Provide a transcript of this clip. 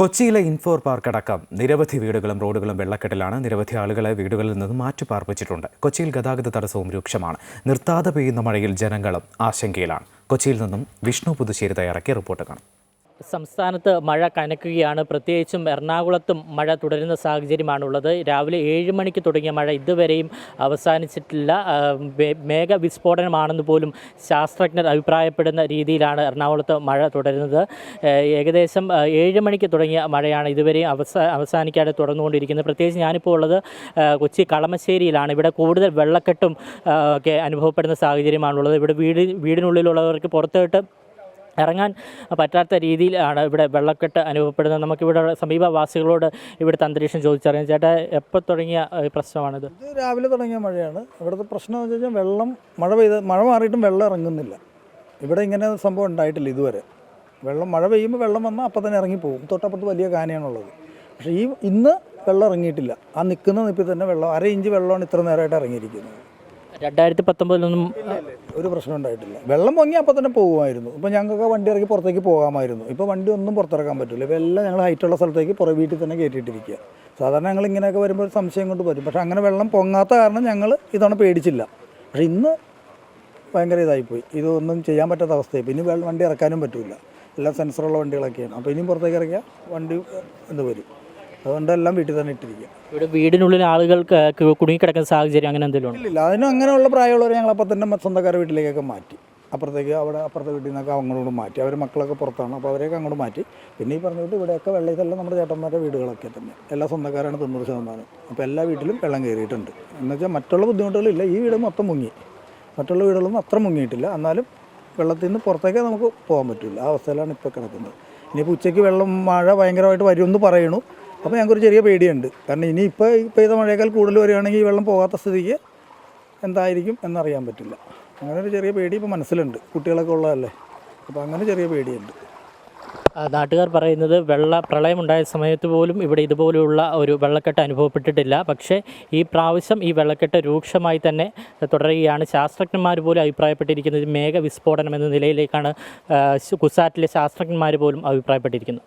കൊച്ചിയിലെ ഇൻഫോർ പാർക്ക് അടക്കം നിരവധി വീടുകളും റോഡുകളും വെള്ളക്കെട്ടിലാണ്. നിരവധി ആളുകളെ വീടുകളിൽ നിന്ന് മാറ്റിപ്പാർപ്പിച്ചിട്ടുണ്ട്. കൊച്ചിയിൽ ഗതാഗത തടസ്സവും രൂക്ഷമാണ്. നിർത്താതെ പെയ്യുന്ന മഴയിൽ ജനങ്ങളും ആശങ്കയിലാണ്. കൊച്ചിയിൽ നിന്നും വിഷ്ണു പുതുശ്ശേരി തയ്യാറാക്കിയ റിപ്പോർട്ട് കാണാം. സംസ്ഥാനത്ത് മഴ കനക്കുകയാണ്. പ്രത്യേകിച്ചും എറണാകുളത്തും മഴ തുടരുന്ന സാഹചര്യമാണുള്ളത്. രാവിലെ ഏഴ് മണിക്ക് തുടങ്ങിയ മഴ ഇതുവരെയും അവസാനിച്ചിട്ടില്ല. മേഘ വിസ്ഫോടനമാണെന്ന് പോലും ശാസ്ത്രജ്ഞർ അഭിപ്രായപ്പെടുന്ന രീതിയിലാണ് എറണാകുളത്ത് മഴ തുടരുന്നത്. ഏകദേശം ഏഴ് മണിക്ക് തുടങ്ങിയ മഴയാണ് ഇതുവരെയും അവസാ അവസാനിക്കാതെ തുടർന്നുകൊണ്ടിരിക്കുന്നത്. പ്രത്യേകിച്ച് ഞാനിപ്പോൾ ഉള്ളത് കൊച്ചി കളമശ്ശേരിയിലാണ്. ഇവിടെ കൂടുതൽ വെള്ളക്കെട്ടും ഒക്കെ അനുഭവപ്പെടുന്ന സാഹചര്യമാണുള്ളത്. ഇവിടെ വീട് വീടിനുള്ളിലുള്ളവർക്ക് പുറത്തോട്ട് ഇറങ്ങാൻ പറ്റാത്ത രീതിയിലാണ് ഇവിടെ വെള്ളക്കെട്ട് അനുഭവപ്പെടുന്നത്. നമുക്കിവിടെ സമീപവാസികളോട് ഇവിടുത്തെ അന്തരീക്ഷം ചോദിച്ചറിയാം. ചേട്ടാ എപ്പോൾ തുടങ്ങിയ പ്രശ്നമാണിത്? ഇത് രാവിലെ തുടങ്ങിയ മഴയാണ്. ഇവിടുത്തെ പ്രശ്നം എന്ന് വെച്ചാൽ വെള്ളം മഴ പെയ്ത് മഴ മാറിയിട്ടും വെള്ളം ഇറങ്ങുന്നില്ല. ഇവിടെ ഇങ്ങനെ സംഭവം ഉണ്ടായിട്ടില്ല ഇതുവരെ. വെള്ളം മഴ പെയ്യുമ്പോൾ വെള്ളം വന്നാൽ അപ്പം തന്നെ ഇറങ്ങിപ്പോകും തൊട്ടപ്പുറത്ത് വലിയ കാനയാണുള്ളത്. പക്ഷേ ഈ ഇന്ന് വെള്ളം ഇറങ്ങിയിട്ടില്ല. ആ നിൽക്കുന്ന നിപ്പിൽ തന്നെ വെള്ളം അര ഇഞ്ച് വെള്ളമാണ് ഇത്ര നേരമായിട്ട് ഇറങ്ങിയിരിക്കുന്നത്. രണ്ടായിരത്തി പത്തൊമ്പതിലൊന്നും ഒരു പ്രശ്നം ഉണ്ടായിട്ടില്ല. വെള്ളം പൊങ്ങി അപ്പം തന്നെ പോകുമായിരുന്നു ഇപ്പം ഞങ്ങൾക്ക് വണ്ടി ഇറക്കി പുറത്തേക്ക് പോകാമായിരുന്നു. ഇപ്പോൾ വണ്ടി ഒന്നും പുറത്തിറക്കാൻ പറ്റില്ല. ഇപ്പോൾ എല്ലാം ഞങ്ങൾ ഹൈറ്റുള്ള സ്ഥലത്തേക്ക് പുറ വീട്ടിൽ തന്നെ കയറ്റിയിട്ടിരിക്കുക സാധാരണ ഞങ്ങൾ ഇങ്ങനെയൊക്കെ വരുമ്പോൾ ഒരു സംശയം കൊണ്ട് വരും പക്ഷേ അങ്ങനെ വെള്ളം പൊങ്ങാത്ത കാരണം ഞങ്ങൾ ഇതവണ പേടിച്ചില്ല. പക്ഷേ ഇന്ന് ഭയങ്കര ഇതായിപ്പോയി ഇതൊന്നും ചെയ്യാൻ പറ്റാത്ത അവസ്ഥയായി പിന്നെ വണ്ടി ഇറക്കാനും പറ്റില്ല എല്ലാം സെൻസറുള്ള വണ്ടികളൊക്കെയാണ്. അപ്പോൾ ഇനിയും പുറത്തേക്ക് ഇറക്കിയാൽ വണ്ടി എന്ത് വരും? അതുകൊണ്ട് എല്ലാം വീട്ടിൽ തന്നെ ഇട്ടിരിക്കുക ഇവിടെ വീടിനുള്ളിൽ ആളുകൾക്ക് കുടുങ്ങിക്കിടക്കുന്ന സാഹചര്യം അങ്ങനെ എന്തെങ്കിലും ഉണ്ട്? ഇല്ല അതിനും അങ്ങനെയുള്ള പ്രായമുള്ളവരെ ഞങ്ങൾ അപ്പം തന്നെ സ്വന്തക്കാരുടെ വീട്ടിലേക്കൊക്കെ മാറ്റി. അപ്പുറത്തേക്ക് അവിടെ അപ്പുറത്തെ വീട്ടിൽ നിന്നൊക്കെ അങ്ങോട്ട് മാറ്റി. അവർ മക്കളൊക്കെ പുറത്താണ് അപ്പോൾ അവരെയൊക്കെ അങ്ങോട്ട് മാറ്റി. പിന്നെ ഈ പറഞ്ഞിട്ട് ഇവിടെയൊക്കെ വെള്ളം ഇതെല്ലാം നമ്മുടെ ചേട്ടന്മാരുടെ വീടുകളൊക്കെ തന്നെ. എല്ലാ സ്വന്തക്കാരാണ് തൊണ്ണൂറ് ശതമാനം. അപ്പോൾ എല്ലാ വീട്ടിലും വെള്ളം കയറിയിട്ടുണ്ട്. എന്നുവെച്ചാൽ മറ്റുള്ള ബുദ്ധിമുട്ടുകളില്ല. ഈ വീട് മൊത്തം മുങ്ങി. മറ്റുള്ള വീടുകളൊന്നും അത്ര മുങ്ങിയിട്ടില്ല. എന്നാലും വെള്ളത്തിൽ നിന്ന് പുറത്തേക്ക് നമുക്ക് പോകാൻ പറ്റില്ല. ആ അവസ്ഥയിലാണ് ഇപ്പോൾ കിടക്കുന്നത്. ഇനിയിപ്പോൾ ഉച്ചയ്ക്ക് വെള്ളം മഴ ഭയങ്കരമായിട്ട് വരുമെന്ന് പറയണു അപ്പോൾ ഞങ്ങൾക്കൊരു ചെറിയ പേടിയുണ്ട്. കാരണം ഇനി ഇപ്പോൾ ഈ പെയ്ത മഴയേക്കാൾ കൂടുതൽ വരികയാണെങ്കിൽ ഈ വെള്ളം പോകാത്ത സ്ഥിതിക്ക് എന്തായിരിക്കും എന്നറിയാൻ പറ്റില്ല. അങ്ങനെ ഒരു ചെറിയ പേടി ഇപ്പോൾ മനസ്സിലുണ്ട്. കുട്ടികളൊക്കെ ഉള്ളതല്ലേ. അപ്പോൾ അങ്ങനെ ചെറിയ പേടിയുണ്ട്. നാട്ടുകാർ പറയുന്നത് വെള്ള പ്രളയം പ്രളയമുണ്ടായ സമയത്ത് പോലും ഇവിടെ ഇതുപോലെയുള്ള ഒരു വെള്ളക്കെട്ട് അനുഭവപ്പെട്ടിട്ടില്ല. പക്ഷേ ഈ പ്രാവശ്യം ഈ വെള്ളക്കെട്ട് രൂക്ഷമായി തന്നെ തുടരുകയാണ്. ശാസ്ത്രജ്ഞന്മാർ പോലും അഭിപ്രായപ്പെട്ടിരിക്കുന്നത് മേഘവിസ്ഫോടനം എന്ന നിലയിലേക്കാണ് കുസാറ്റിലെ ശാസ്ത്രജ്ഞന്മാർ പോലും അഭിപ്രായപ്പെട്ടിരിക്കുന്നത്.